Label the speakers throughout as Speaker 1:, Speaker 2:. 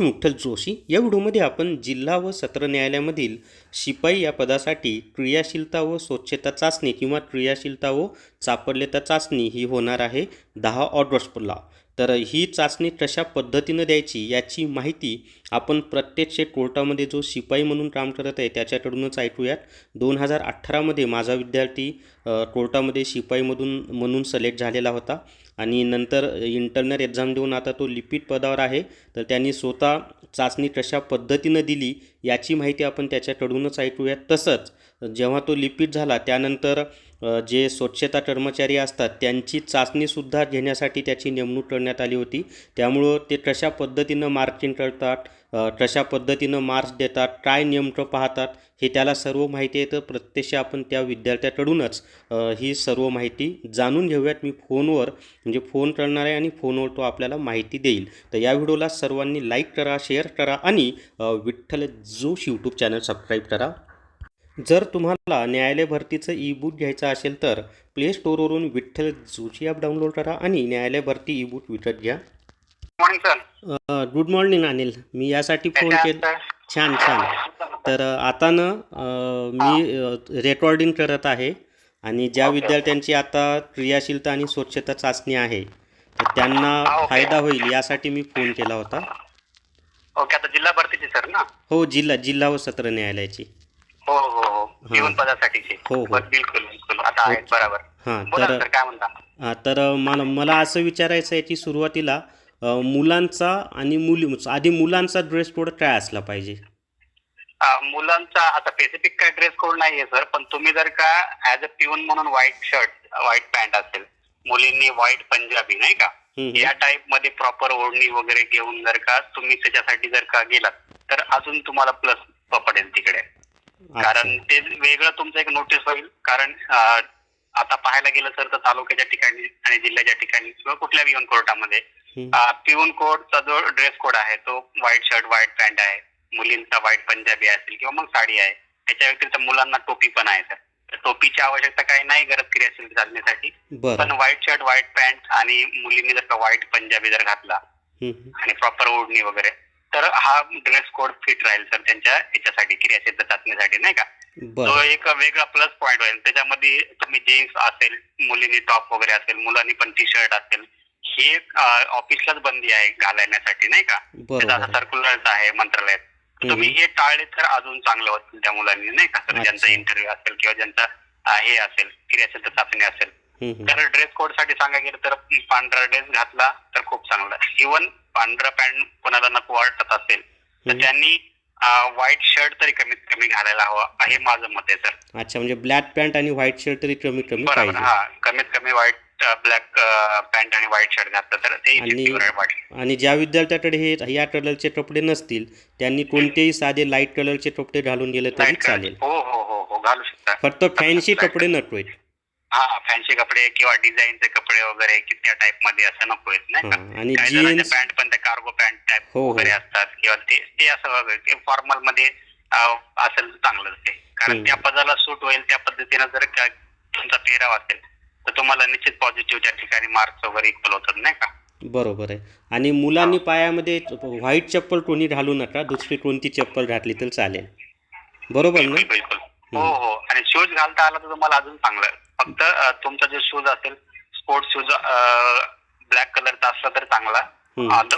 Speaker 1: मुठ्ठल जोशी. या व्हिडिओमध्ये आपण जिल्हा व सत्र न्यायालयामधील शिपाई या पदासाठी क्रियाशीलता व स्वच्छता चाचणी किंवा क्रियाशीलता व चापल्यता चाचणी ही होणार आहे दहा ऑगस्टला. तर ही चाचणी कशा पद्धतीनं द्यायची याची माहिती आपण प्रत्यक्ष कोर्टामध्ये जो शिपाई म्हणून काम करत आहे त्याच्याकडूनच ऐकूयात. दोन हजार अठरामध्ये माझा विद्यार्थी कोर्टामध्ये शिपाईमधून म्हणून सिलेक्ट झालेला होता आणि नंतर इंटरनल एक्झाम देऊन आता तो लिपिक पदावर आहे. तर त्यांनी स्वतः चाचणी कशा पद्धतीनं दिली याची माहिती आपण त्याच्याकडूनच ऐकूयात. तसंच जेव्हा तो लिपिक झाला त्यानंतर जे स्वच्छता कर्मचारी असतात त्यांची चाचणीसुद्धा घेण्यासाठी त्याची नेमणूक करण्यात आली होती. त्यामुळं ते कशा पद्धतीनं मार्किंग करतात कशा पद्धतीनं मार्क्स देतात काय नेमकं पाहतात हे त्याला सर्व माहिती आहे. तर प्रत्यक्ष आपण त्या विद्यार्थ्याकडूनच ही सर्व माहिती जाणून घेऊयात. मी फोनवर म्हणजे फोन करणार आहे आणि फोनवर तो आपल्याला माहिती देईल. तर या व्हिडिओला सर्वांनी लाईक करा शेअर करा आणि विठ्ठल जोश यूट्यूब चॅनल सबस्क्राईब करा. जर तुम्हाला न्यायालय भरतीचं ई बुक घ्यायचं असेल तर प्ले स्टोअरवरून विठ्ठल जोशी ॲप डाउनलोड करा आणि न्यायालय भरती ई बुक विकत घ्या. Good morning Anil. मी यासाठी फोन केला. छान छान. तर आता ना मी रेकॉर्डिंग करत आहे आणि ज्या विद्यार्थ्यांची आता क्रियाशीलता आणि स्वच्छता चाचणी आहे तर त्यांना. फायदा होईल यासाठी मी फोन केला होता.
Speaker 2: ओके आता जिल्हा भरतीची सर ना?
Speaker 1: हो जिल्हा जिल्हा व सत्र न्यायालयाची.
Speaker 2: हो हो हो. जीवन पदासाठीची
Speaker 1: हो, हो.
Speaker 2: बिलकुल बिलकुल. आता आहेत बरोबर.
Speaker 1: हां
Speaker 2: बोला
Speaker 1: तर
Speaker 2: सर काय म्हणता?
Speaker 1: हा, तर मला मला असं विचारायचं आहे की सुरुवातीला अ, मुलांचा आणि मुली आधी मुलांचा ड्रेस कोड काय असला पाहिजे?
Speaker 2: अं, मुलांचा आता स्पेसिफिक काय ड्रेस कोड नाहीये सर पण तुम्ही जर का ऍज अ पिऊन म्हणून व्हाईट शर्ट व्हाईट पॅन्ट असेल मुलींनी व्हाईट पंजाबी नाही का?
Speaker 1: हम्म,
Speaker 2: या टाईपमध्ये प्रॉपर ओढणी वगैरे घेऊन जर का तुम्ही त्याच्यासाठी जर का गेलात तर अजून तुम्हाला प्लस पडेल तिकडे. कारण ते वेगळं तुमचं एक नोटीस होईल. कारण आता पाहायला गेलं सर तर तालुक्याच्या ठिकाणी आणि जिल्ह्याच्या ठिकाणी किंवा कुठल्या विवन कोर्टामध्ये पिऊन कोडचा जो ड्रेस कोड आहे तो व्हाईट शर्ट व्हाईट पॅन्ट आहे. मुलींचा व्हाईट पंजाबी असेल किंवा मग साडी आहे. त्याच्या व्यतिरिक्त मुलांना टोपी पण आहे सर तर टोपीची आवश्यकता काही नाही गरज क्रियाशील चालण्यासाठी. पण व्हाईट शर्ट व्हाईट पॅन्ट आणि मुलींनी जर का व्हाईट पंजाबी जर घातला. आणि प्रॉपर ओढणी वगैरे तर हा ड्रेस कोड फिट राहील सर त्यांच्या याच्यासाठी क्रियाशील चाचणीसाठी नाही का? तो एक वेगळा प्लस पॉईंट होईल. त्याच्यामध्ये तुम्ही जीन्स असेल मुलींनी टॉप वगैरे असेल मुलांनी पण टी शर्ट असेल हे ऑफिसलाच बंदी आहे घालण्यासाठी नाही का? त्याचा
Speaker 1: आहे.
Speaker 2: सर्क्युलर आहे मंत्रालयात. तर तुम्ही हे टाळले तर अजून चांगलं होतील त्या मुलांनी नाही का? तर ज्यांचा. इंटरव्ह्यू असेल किंवा ज्यांचा हे असेल क्रियाशील चाचणी असेल. तर ड्रेस कोडसाठी सांगा गेलं तर पांढरा ड्रेस घातला तर खूप चांगला. इवन पांढरा पॅन्ट कोणाला नको वाटत असेल तर. त्यांनी व्हाईट शर्ट तरी कमीत कमी घालायला हवा हे माझं मत आहे सर.
Speaker 1: अच्छा म्हणजे ब्लॅक पॅन्ट आणि व्हाईट शर्ट तरी कमी कमी
Speaker 2: बरोबर हा कमीत कमी व्हाईट ब्लॅक पॅन्ट आणि व्हाईट शर्ट घातलं तर ते
Speaker 1: आणि- ज्या विद्यार्थ्याकडे हे या कलरचे कपडे नसतील त्यांनी कोणतेही साधे लाइट कलरचे कपडे घालून गेले तरी. चालेल.
Speaker 2: हो हो हो हो घालू शकता.
Speaker 1: फक्त फॅन्सी कपडे नकोय
Speaker 2: हा फॅन्सी कपडे किंवा डिझाईनचे कपडे वगैरे की त्या टाइपमध्ये असं नको आहेत नाही का?
Speaker 1: आणि
Speaker 2: काही
Speaker 1: जीन्स
Speaker 2: जणांचे पॅन्ट पण ते कार्गो पॅन्ट टाइप
Speaker 1: हो, हो.
Speaker 2: वगैरे असतात किंवा ते ते असं वगैरे फॉर्मलमध्ये अं, असेल तर चांगलंच ते कारण
Speaker 1: हम्म.
Speaker 2: त्या पदाला सूट होईल त्या पद्धतीनं जर का तुमचा पेहराव असेल तर तुम्हाला निश्चित पॉझिटिव्ह त्या ठिकाणी मार्क्स वगैरे इक्वल होतात नाही का?
Speaker 1: बरोबर आहे. आणि मुलांनी पायामध्ये व्हाईट चप्पल कोणी घालू नका दुसरी कोणती चप्पल घातली तर चालेल. बरोबर ना?
Speaker 2: बिलकुल बिलकुल. हो हो. आणि शूज घालता आला तर तुम्हाला अजून चांगलं. फक्त तुमचा जो शूज असेल स्पोर्ट्स शूज ब्लॅक कलरचा असला तर चांगला.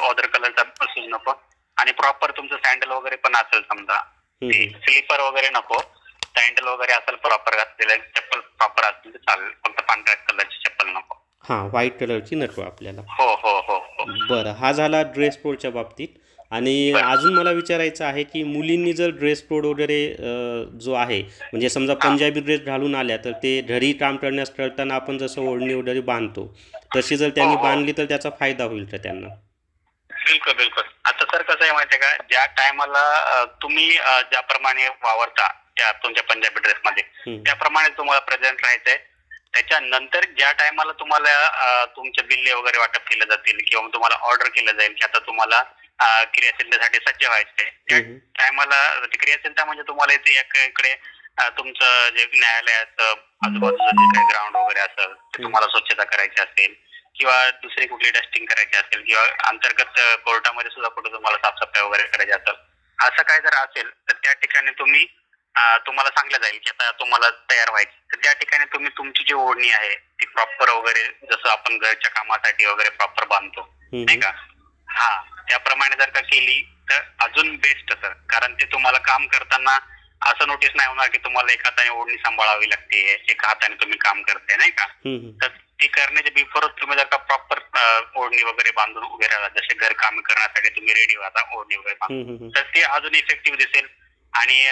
Speaker 2: अदर कलरचा शूज नको. आणि प्रॉपर तुमचं सँडल वगैरे पण असेल समजा. स्लीपर वगैरे नको. सँडल वगैरे असेल प्रॉपर घातलेलं चप्पल प्रॉपर असेल तर चालेल. फक्त पांढऱ्या कलरची चप्पल नको.
Speaker 1: हां व्हाईट कलरची नको आपल्याला.
Speaker 2: हो हो हो हो.
Speaker 1: बरं हा झाला ड्रेस कोडच्या बाबतीत. आणि. अजून मला विचारायचं आहे की मुलींनी जर ड्रेस कोड वगैरे जो आहे म्हणजे समजा पंजाबी ड्रेस घालून आल्या तर ते घरी काम करण्यास करताना आपण जसं ओढणी वगैरे बांधतो तशी जर त्यांनी
Speaker 2: हो, हो.
Speaker 1: बांधली तर त्याचा फायदा होईल का त्यांना
Speaker 2: बिलकुल बिलकुल आता सर कसं आहे माहितीये का ज्या टायमाला तुम्ही ज्याप्रमाणे वावरता त्या तुमच्या पंजाबी ड्रेसमध्ये
Speaker 1: हम्म.
Speaker 2: त्याप्रमाणे तुम्हाला प्रेझेंट राहायचंय त्याच्यानंतर ज्या टायमाला तुम्हाला तुमचे बिल्ले वगैरे वाटप केले जातील किंवा तुम्हाला ऑर्डर केलं जाईल की आता तुम्हाला क्रियाशीलतेसाठी सज्ज व्हायचंय त्या. टायमाला क्रियाशीलता म्हणजे तुम्हाला इथे इकडे तुमचं जे न्यायालयाचं आजूबाजूचं जे काही ग्राउंड वगैरे असेल ते तुम्हाला स्वच्छता करायची असेल किंवा दुसरी कुठली टेस्टिंग करायची असेल किंवा अंतर्गत कोर्टामध्ये सुद्धा कुठे तुम्हाला साफसफाई वगैरे करायचे असं असं काय जर असेल तर त्या ठिकाणी तुम्ही तुम्हाला सांगलं जाईल की आता तुम्हाला तयार व्हायचं. तर त्या ठिकाणी तुम्ही तुमची जी ओढणी आहे ती प्रॉपर वगैरे जसं आपण घरच्या कामासाठी वगैरे प्रॉपर बांधतो नाही का? हा. त्याप्रमाणे जर का केली तर अजून बेस्ट सर कारण ते तुम्हाला काम करताना असं नोटीस नाही होणार की तुम्हाला एक हाताने ओढणी सांभाळावी लागते एका हाताने तुम्ही काम करते नाही का. तर ती करण्याच्या बिफोरच तुम्ही जर का प्रॉपर ओढणी वगैरे बांधून उभे राहिला जसे घर काम करण्यासाठी तुम्ही रेडी व्हा ओढणी वगैरे बांधून. तर ते अजून इफेक्टिव्ह दिसेल आणि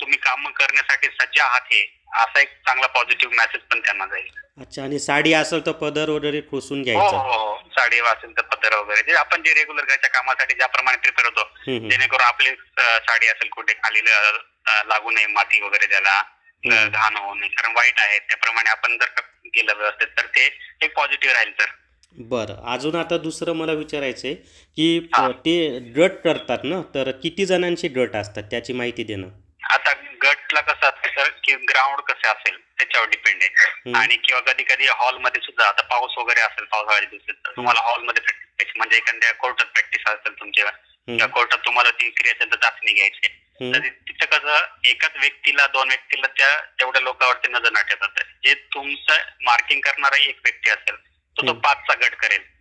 Speaker 2: तुम्ही काम करण्यासाठी सज्ज आहात हे असा एक चांगला पॉझिटिव्ह मेसेज पण त्यांना जाईल.
Speaker 1: अच्छा आणि साडी असेल तर पदर वगैरे खोसून
Speaker 2: हो
Speaker 1: घ्यायचा.
Speaker 2: हो हो. साडी असेल तर पत्र वगैरे. जे आपण जे रेग्युलर घरच्या कामासाठी ज्याप्रमाणे प्रिपेअर होतो
Speaker 1: हम्म, हम्म.
Speaker 2: जेणेकरून आपली अं, साडी असेल कुठे खाली अं, लागू नये माती वगैरे त्याला
Speaker 1: हम्म.
Speaker 2: घाण होऊ नये कारण वाईट आहे. त्याप्रमाणे आपण जर का केलं व्यवस्थित तर ते एक पॉझिटिव्ह राहील सर
Speaker 1: बरं. अजून आता दुसरं मला विचारायचं आहे की
Speaker 2: हा.
Speaker 1: प- ते गट करतात ना तर किती जणांचे गट असतात? त्याची माहिती देणं.
Speaker 2: आता गटला कसं असतं ग्राउंड कसं असेल त्याच्यावर डिपेंड आहे. आणि किंवा कधी कधी हॉलमध्ये सुद्धा आता पाऊस वगैरे असेल पावसाळ्याच्या दिवसात तर तुम्हाला हॉलमध्ये प्रॅक्टिस म्हणजे एखाद्या कोर्टात प्रॅक्टिस असेल तुमच्या त्या कोर्टात तुम्हाला ती क्रियाशील चाचणी घ्यायची आहे.
Speaker 1: हम्म.
Speaker 2: तर तिथं कसं एकाच व्यक्तीला दोन व्यक्तीला त्या तेवढ्या लोकांवरती नजर ठेवतात जे तुमचं मार्किंग करणारा एक व्यक्ती असेल तो तो. पाचचा गट करेल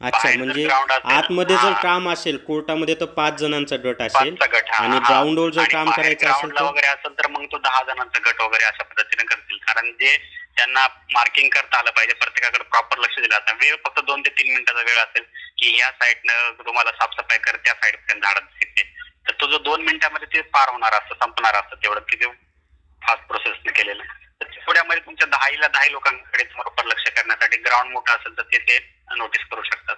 Speaker 1: अच्छा म्हणजे आतमध्ये जर. काम असेल कोर्टामध्ये तर पाच जणांचा गट असेल. आणि. ग्राउंडवर जर काम करायचं असेल
Speaker 2: वगैरे असेल तर मग तो दहा जणांचा गट वगैरे अशा पद्धतीने करतील. कारण जे त्यांना मार्किंग करता आलं पाहिजे प्रत्येकाकडे प्रॉपर लक्ष दिलं आता वेळ फक्त दोन ते तीन मिनिटाचा वेळ असेल की ह्या साईडनं तुम्हाला साफसफाई कर त्या साईड पर्यंत झाडं दिसते तर तो जो दोन मिनिटामध्ये ते पार होणार असतं संपणार असतं तेवढं की ते फास्ट प्रोसेसने केलेलं. तेवढ्यामध्ये तुमच्या दहाईला दहा लोकांकडे प्रॉपर लक्ष करण्यासाठी ग्राउंड मोठा असेल तर ते नोटीस करू शकतात.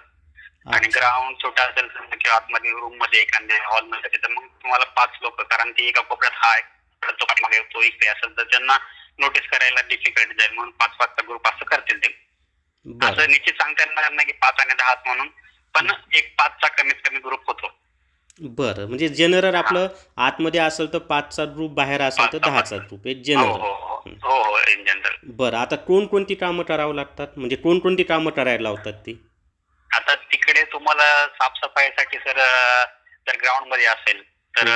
Speaker 2: आणि. ग्राउंड छोटा असेल तर किंवा आतमध्ये रूममध्ये एखाद्या हॉलमध्ये तर मग तुम्हाला पाच लोक कारण ते एका कोपऱ्यात हा एक, परत तो पाठीमागे तो इकडे असेल तर त्यांना नोटीस करायला डिफिकल्ट जाईल म्हणून पाच पाचचा ग्रुप असं करतील ते. असं निश्चित सांगता येणार नाही की पाच आणि दहाच म्हणून पण एक पाचचा कमीत कमी ग्रुप होतो.
Speaker 1: बरं म्हणजे जनरल आपलं आतमध्ये असेल तर पाचचा ग्रुप बाहेर असेल तर दहाचा ग्रुप हे
Speaker 2: हो
Speaker 1: जनरल
Speaker 2: हो. हो. हो हो इन जनरल
Speaker 1: बरं आता कोणकोणती कामं करावं लागतात? म्हणजे कोणकोणती कामं करायला लावतात ती?
Speaker 2: आता तिकडे तुम्हाला साफसफाईसाठी सर जर ग्राउंडमध्ये असेल तर.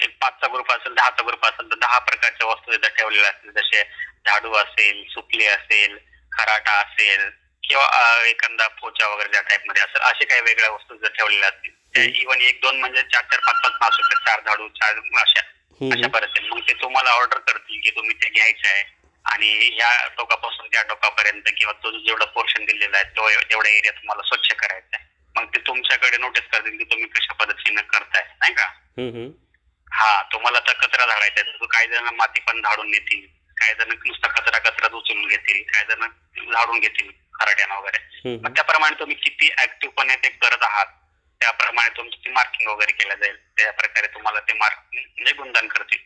Speaker 2: एक पाचचा ग्रुप असेल दहाचा ग्रुप असेल तर दहा प्रकारच्या वस्तू तिथं ठेवलेल्या असतील. जसे झाडू असेल सुपली असेल खराटा असेल किंवा अं, एखादा पोचा वगैरे त्या टाईपमध्ये असेल असे काही वेगळ्या वस्तू जर ठेवलेल्या असतील. इव्हन एक दोन म्हणजे चार चार पाच पाच असू शकतात चार झाडू चार अशा अशा. पद्धतीने मग ते तुम्हाला ऑर्डर करतील की तुम्ही ते घ्यायचं आहे आणि ह्या टोकापासून त्या टोकापर्यंत किंवा तो जेवढा पोर्शन दिलेला आहे तो तेवढा एरिया तुम्हाला स्वच्छ करायचा आहे मग ते तुमच्याकडे नोटीस करतील की तुम्ही कशा पद्धतीने करताय नाही का. हा तुम्हाला तर कचरा झाडायचा आहे. काही जण माती पण झाडून नेतील काही जण नुसता कचरा कचरा उचलून घेतील. काही जण झाडून घेतील खराट्यानं वगैरे. मग त्याप्रमाणे तुम्ही किती ऍक्टिव्हपणे ते करत आहात. त्याप्रमाणे तुमची मार्किंग वगैरे केलं जाईल. त्या प्रकारे तुम्हाला ते मार्क म्हणजे गुणदान करतील.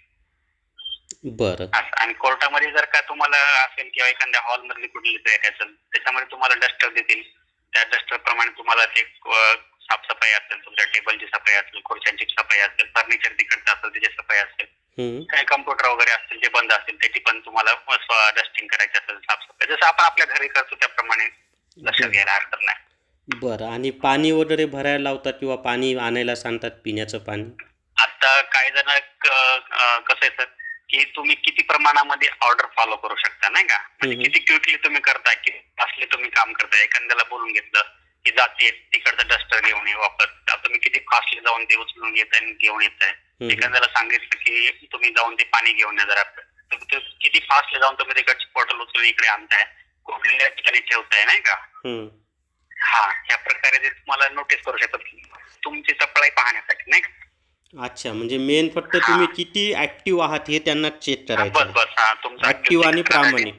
Speaker 1: बरं.
Speaker 2: असं. आणि कोर्टामध्ये जर का तुम्हाला असेल किंवा एखाद्या हॉल मधली कुठली ट्रॅक असेल त्याच्यामध्ये तुम्हाला डस्टर देतील. त्या डस्टर प्रमाणे तुम्हाला ते साफसफाई असेल तुमच्या टेबलची सफाई असेल खुर्च्यांची सफाई असेल फर्निचर तिकडचं असेल त्याची सफाई असेल. काही कम्प्युटर वगैरे असतील जे बंद असतील त्याची पण तुम्हाला डस्टिंग करायची असेल साफसफाई. जसं आपण आपल्या घरी करतो त्याप्रमाणे लक्षात घ्यायला हरकत नाही.
Speaker 1: बरं. आणि पाणी वगैरे भरायला लावतात किंवा पाणी आणायला सांगतात पिण्याचं पाणी?
Speaker 2: आता काही जण कसं आहे सर की तुम्ही किती प्रमाणामध्ये ऑर्डर फॉलो करू शकता नाही का? म्हणजे. किती क्विकली तुम्ही करताय की असले तुम्ही काम करताय एखाद्याला बोलून घेतलं की जाते तिकडचं डस्टर घेऊन ये आता तुम्ही किती फास्टली जाऊन ते उचलून घेताय आणि घेऊन येताय
Speaker 1: हम्म.
Speaker 2: एखाद्याला सांगितलं की तुम्ही जाऊन ते पाणी घेऊन या जरा. किती फास्टली जाऊन तुम्ही तिकडची बॉटल उचलून इकडे आणताय कुठल्या ठिकाणी ठेवताय नाही का. हा या प्रकारे ते तुम्हाला नोटीस करू शकतात तुमची सप्लाय पाहण्यासाठी नाही का?
Speaker 1: अच्छा म्हणजे मेन फक्त तुम्ही किती ऍक्टिव्ह आहात हे त्यांना चेक
Speaker 2: बस
Speaker 1: करायचं.
Speaker 2: बस हा तुमचा
Speaker 1: ऍक्टिव्ह आणि प्रामाणिक.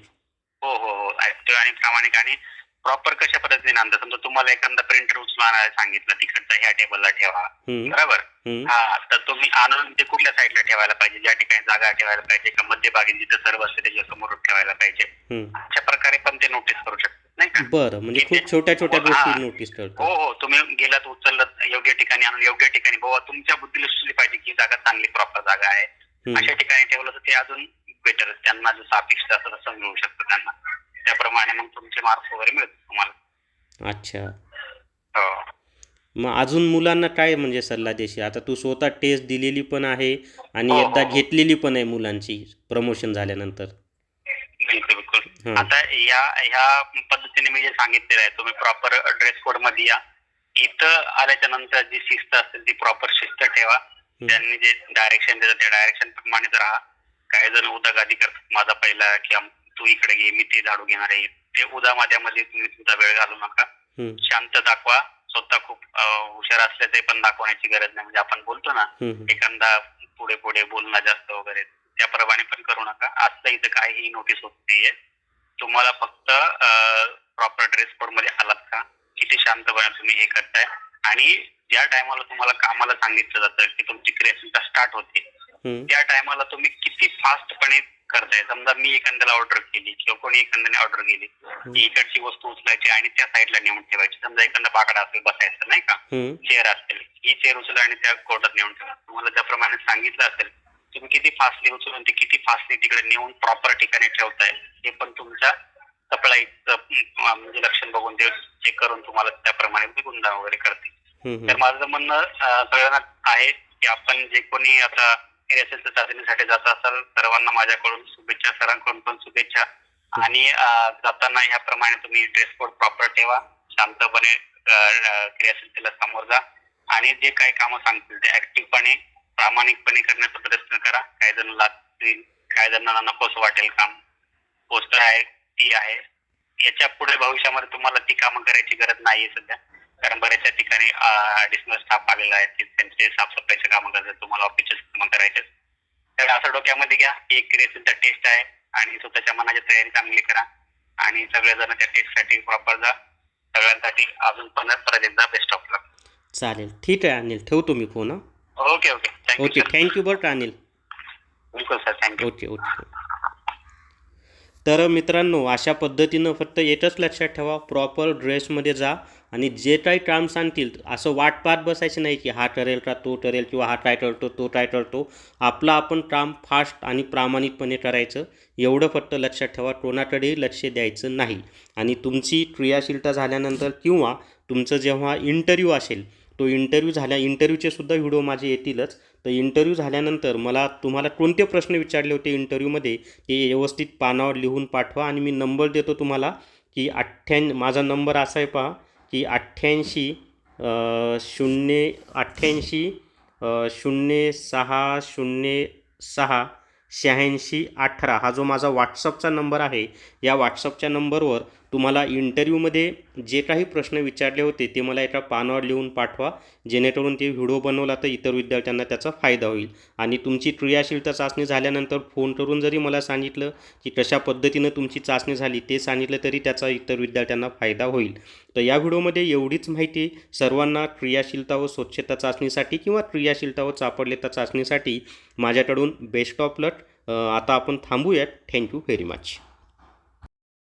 Speaker 2: हो हो हो ऍक्टिव्ह आणि प्रामाणिक आणि प्रॉपर कशा पद्धतीने आणतात? समजा तुम्हाला एखादा प्रिंटर उचलून आणायला सांगितलं तिकडचं ह्या टेबलला ठेवा.
Speaker 1: हम्म,
Speaker 2: बरोबर?
Speaker 1: हम्म.
Speaker 2: हा तर तुम्ही आणून ते कुठल्या साईडला ठेवायला पाहिजे? ज्या ठिकाणी जागा ठेवायला पाहिजे का मध्यभागी जिथे सर्व असते त्याच्यासमोर ठेवायला पाहिजे?
Speaker 1: हम्म.
Speaker 2: अशा प्रकारे पण ते नोटीस करू शकतात.
Speaker 1: बरं म्हणजे. खूप छोट्या छोट्या
Speaker 2: हा.
Speaker 1: गोष्टी नोटीस
Speaker 2: हो
Speaker 1: करतात
Speaker 2: हो तुम्ही गेलात उचललं योग्य ठिकाणी आणून योग्य ठिकाणी बाबा तुमच्या बुद्धीला सुचली पाहिजे की ही जागा चांगली प्रॉपर जागा आहे. अशा ठिकाणी ठेवलं तर ते अजून बेटर त्यांना जसं अपेक्षित असं तसं मिळू शकतं त्यांना त्याप्रमाणे मग तुमचे मार्क्स वगैरे मिळतात तुम्हाला
Speaker 1: अच्छा
Speaker 2: हो
Speaker 1: मग अजून मुलांना काय म्हणजे सल्ला देशील आता तू स्वतः टेस्ट दिलेली पण आहे आणि
Speaker 2: हो, हो,
Speaker 1: एकदा
Speaker 2: हो.
Speaker 1: घेतलेली पण आहे मुलांची प्रमोशन झाल्यानंतर हं.
Speaker 2: आता या ह्या पद्धतीने मी जे सांगितलेलं आहे तुम्ही प्रॉपर ड्रेस कोडमध्ये या. इथं आल्याच्यानंतर जी शिस्त असेल ती प्रॉपर शिस्त ठेवा. त्यांनी जे डायरेक्शन देतात त्या डायरेक्शन प्रमाणेच राहा. काही जण उदागादी करतात माझा पहिला किंवा तू इकडे घे मी ते झाडू घेणार आहे. ते उदा माझ्यामध्ये तुम्ही तुमचा वेळ घालू नका. शांत दाखवा. स्वतः खूप हुशार असल्याचे पण दाखवण्याची गरज नाही. म्हणजे आपण बोलतो ना. एखादा पुढे पुढे बोलणं जास्त वगैरे त्याप्रमाणे पण करू नका. असं इथं काहीही नोटीस होत नाहीये. तुम्हाला फक्त प्रॉपर ड्रेस कोडमध्ये आलात का? किती शांतपणे तुम्ही हे करताय? आणि ज्या टायमाला तुम्हाला कामाला सांगितलं जातं की तुमची क्रिएशन स्टार्ट होते
Speaker 1: हं,
Speaker 2: त्या टायमाला तुम्ही किती फास्टपणे करताय? समजा मी एखाद्याला ऑर्डर केली किंवा कोणी एखाद्याने ऑर्डर केली की इकडची वस्तू उचलायची आणि त्या साईडला नेऊन ठेवायची. समजा एखादा बाकडा असेल बसायचं नाही का?
Speaker 1: हं,
Speaker 2: चेअर असेल ही चेअर उचला आणि त्या कोर्टात नेऊन ठेवा. तुम्हाला ज्याप्रमाणे सांगितलं असेल तुम्ही किती फास्टली उचलून ते किती फास्टली तिकडे नेऊन प्रॉपर ठिकाणी ठेवताय हे पण तुमच्या सप्लायचं म्हणजे लक्षण बघून ते चेक करून तुम्हाला त्याप्रमाणे गुंडा वगैरे करते
Speaker 1: हं.
Speaker 2: तर माझं म्हणणं सगळ्यांना आहे की आपण जे कोणी आता एसएसच्या चाचणीसाठी जात असाल सर्वांना माझ्याकडून शुभेच्छा सरांकडून पण शुभेच्छा. आणि जाताना ह्याप्रमाणे तुम्ही ड्रेस कोड प्रॉपर ठेवा शांतपणे क्रियाशीलतेला सामोर जा. आणि जे काही कामं सांगतील ते ऍक्टिव्हपणे प्रामाणिकपणे करण्याचा प्रयत्न करा. काही जण लागतील काही जणांना नकोस वाटेल काम. पोस्टर आहे ती आहे. याच्यापुढे भविष्यामध्ये तुम्हाला ती कामं करायची गरज नाहीये सध्या. कारण बऱ्याचशा ठिकाणी ऍडिशनल स्टाफ आलेला आहे त्यांचे साफसफाईचे कामं करायचं तुम्हाला ऑफिसचे कामं करायचे तर असं डोक्यामध्ये घ्या. की एक क्रिएशनचा टेस्ट आहे. आणि स्वतःच्या मनाची तयारी चांगली करा. आणि सगळेजण त्या टेस्टसाठी प्रॉपर जा. सगळ्यांसाठी अजून पण परत एकदा बेस्ट ऑफ लक
Speaker 1: चालेल. ठीक आहे अनिल. ठेवतो मी phone
Speaker 2: okay okay thank you
Speaker 1: okay thank you बरं अनिल
Speaker 2: बिलकुल सर थँक्यू
Speaker 1: ओके ओके तर मित्रांनो अशा पद्धतीनं फक्त एकच लक्षात ठेवा. प्रॉपर ड्रेसमध्ये जा आणि जे काही काम सांगतील असं वाट पाहत बसायचं नाही की हा ठरेल का तो ठरेल किंवा हा काय ठरतो तो काय ठरतो आपलं आपण काम फास्ट आणि प्रामाणिकपणे करायचं. एवढं फक्त लक्षात ठेवा. कोणाकडेही लक्ष द्यायचं नाही. आणि तुमची क्रियाशीलता झाल्यानंतर किंवा तुमचं जेव्हा इंटरव्ह्यू असेल तो इंटरव्ह्यू झाल्या इंटरव्ह्यूचे सुद्धा व्हिडिओ माझे येतीलच. तर इंटरव्ह्यू झाल्यानंतर मला तुम्हाला कोणते प्रश्न विचारले होते इंटरव्ह्यूमध्ये ते व्यवस्थित पानावर लिहून पाठवा आणि मी नंबर देतो तुम्हाला की अठ्ठ्याऐं माझा नंबर असा आहे पहा की अठ्ठ्याऐंशी शून्य अठ्ठ्याऐंशी शून्य सहा शून्य सहा शहाऐंशी अठरा हा जो माझा व्हॉट्सअपचा नंबर आहे या व्हॉट्सअपच्या नंबरवर तुम्हाला इंटरव्ह्यूमध्ये जे काही प्रश्न विचारले होते ते मला एका पानावर लिहून पाठवा. जेणेकरून ते व्हिडिओ बनवला तर इतर विद्यार्थ्यांना त्याचा फायदा होईल. आणि तुमची क्रियाशीलता चाचणी झाल्यानंतर फोन करून जरी मला सांगितलं की कशा पद्धतीनं तुमची चाचणी झाली ते सांगितलं तरी त्याचा इतर विद्यार्थ्यांना फायदा होईल. तर या व्हिडिओमध्ये एवढीच माहिती सर्वांना क्रियाशीलता व स्वच्छता चाचणीसाठी किंवा क्रियाशीलता व चापडलेता चाचणीसाठी माझ्याकडून बेस्ट ऑफ लक आता आपण थांबूयात. Thank you very much